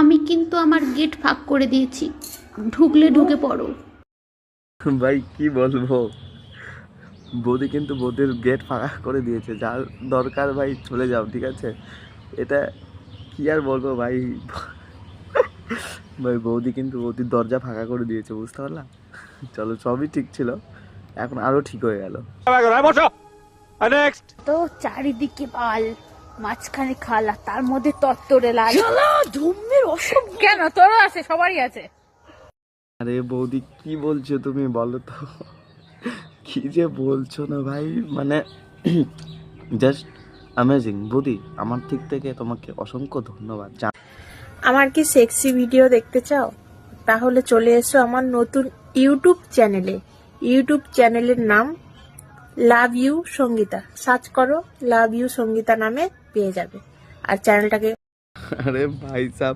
আমি কিন্তু আমার গেট ফাঁক করে দিয়েছি। ঢুকলে ঢুকে পড়ো। ভাই কি বলব? বৌদি কিন্তু বৌদির গেট ফাঁকা করে দিয়েছে। যার দরকার ভাই চলে যাও ঠিক আছে? এটা কি আর বলব ভাই? ভাই বৌদি কিন্তু বৌদির দরজা ফাঁকা করে দিয়েছে বুঝতে পারলাম চলো সবই ঠিক ছিল। এখন আরও ঠিক হয়ে গেল। তো চারিদিকে পাল মাঝখানে খালা তার মধ্যে তত্তরে লাল। ধুমের অসুখ কেন? তোরও আছে সবারই আছে। আরে বৌদি কি বলছো তুমি বলো তো? কি যে বলছো না ভাই? মানে জাস্ট অ্যামেজিং বৌদি আমার দিক থেকে তোমাকে অসংখ্য ধন্যবাদ। আমার কি সেক্সি ভিডিও দেখতে চাও? তাহলে চলে এসো আমার নতুন ইউটিউব চ্যানেলে ইউটিউব চ্যানেলের নাম লাভ ইউ সঙ্গীতা সার্চ করো লাভ ইউ সঙ্গীতা নামে। পেয়ে যাবে। আর চ্যানেলটাকে আরে ভাই সাহ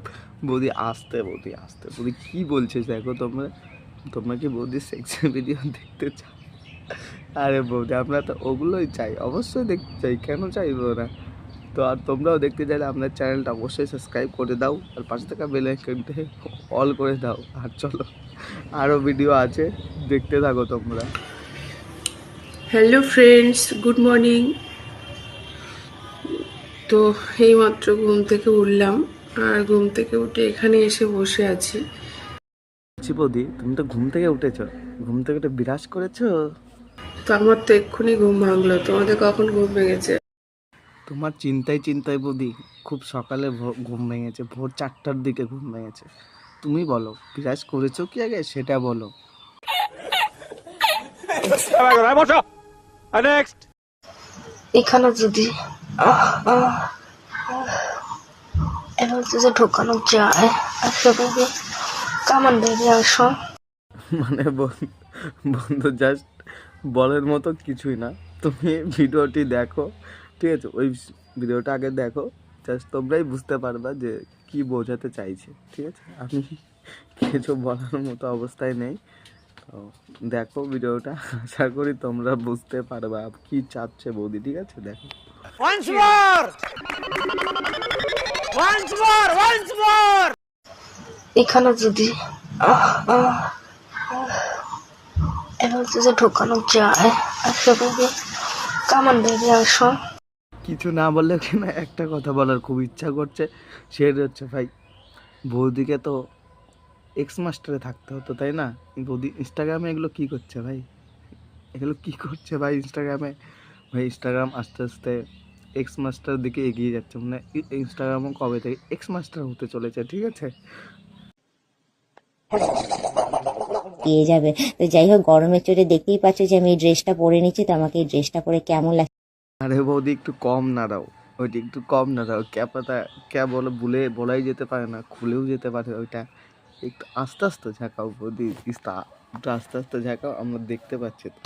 বৌদি আসতে বৌদি আসতে। বৌদি কি বলছে দেখো তোমরা তোমরা কি বৌদি সেক্সি ভিডিও দেখতে চাও? আরে বৌদি আমরা তো ওগুলোই চাই। অবশ্যই দেখতে চাই কেন চাইব না? তো আর তোমরাও দেখতে চাইলে আপনার চ্যানেলটা অবশ্যই সাবস্ক্রাইব করে দাও আর পাশে থাকা বেল আইকনটা অল করে দাও। আর চলো আরও ভিডিও আছে দেখতে থাকো তোমরা। হ্যালো ফ্রেন্ডস গুড মর্নিং তো এইমাত্র ঘুম থেকে উঠলাম আর ঘুম থেকে উঠে এখানে এসে বসে আছি। বৌদি তুমি তো ঘুম থেকে উঠেছো। ঘুম থেকে উঠে বিরাজ করেছ? তো আমার তো এক্ষুনি ঘুম ভাঙলো। তোমাদের কখন ঘুম ভেঙেছে? তোমার চিন্তায় চিন্তায় বৌদি খুব সকালে ভো- ঘুম ভেঙেছে। ভোর চারটার দিকে ঘুম ভেঙেছে। তুমি বলো বিরাজ করেছ কি আগে? সেটা বলো। এখানে যদি আসো। মানে বন্ধু জাস্ট বলের মতো কিছুই না। তুমি ভিডিওটি দেখো, ঠিক আছে? ওই ভিডিওটা আগে দেখো জাস্ট তোমরাই বুঝতে পারবা যে কি বোঝাতে চাইছে, ঠিক আছে? আমি কিছু বলার মতো অবস্থায় নেই। তো দেখো ভিডিওটা, আশা করি তোমরা বুঝতে পারবা কি চাচ্ছে বৌদি, ঠিক আছে? দেখো। এখানে যদি আহ, আহ, আহ, এবার যদি ঢোকানো যায় কামান বেবি আসো। কিছু না বললে কিনা একটা কথা বলার খুব ইচ্ছা করছে সেটা হচ্ছে ভাই বৌদিকে তো এক্স মাস্টারে থাকতে হতো তাই না? বৌদি ইনস্টাগ্রামে এগুলো কি করছে ভাই? এগুলো কি করছে ভাই ইনস্টাগ্রামে ভাই ইনস্টাগ্রাম আস্তে আস্তে এক্স মাস্টার দিকে এগিয়ে যাচ্ছে। মানে ইনস্টাগ্রামও কবে থেকে এক্স মাস্টার হতে চলেছে ঠিক আছে? পেয়ে যাবে। তো যাই হোক গরমের চোটে দেখতেই পাচ্ছ যে আমি এই ড্রেসটা পরে নিচ্ছি তো আমাকে এই ড্রেসটা পরে কেমন লাগছে? আরে বৌদি একটু কম না দাও ওইটা একটু কম না দাও ক্যাপাটা ক্যা বলে বলে বলাই যেতে পারে না খুলেও যেতে পারে ওইটা। একটু আস্তে আস্তে ঝাঁকাও বৌদি একটু আস্তে আস্তে ঝাঁকাও আমরা দেখতে পাচ্ছি। তো